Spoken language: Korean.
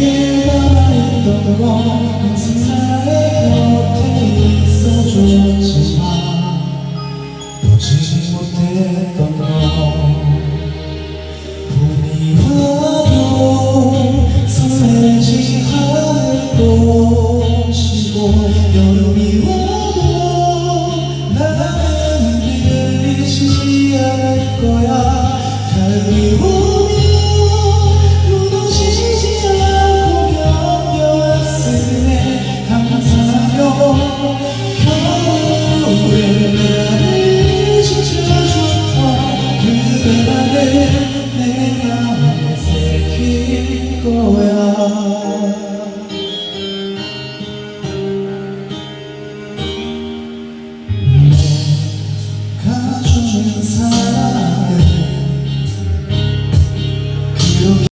남아있던 건 항상 나의 곁에 있어줬지만 보지 못했던 건 봄이 와도 설레지 않을 것이고 여름이 와도 나는 들리지 않을 거야 거야. 내가 주는 사랑에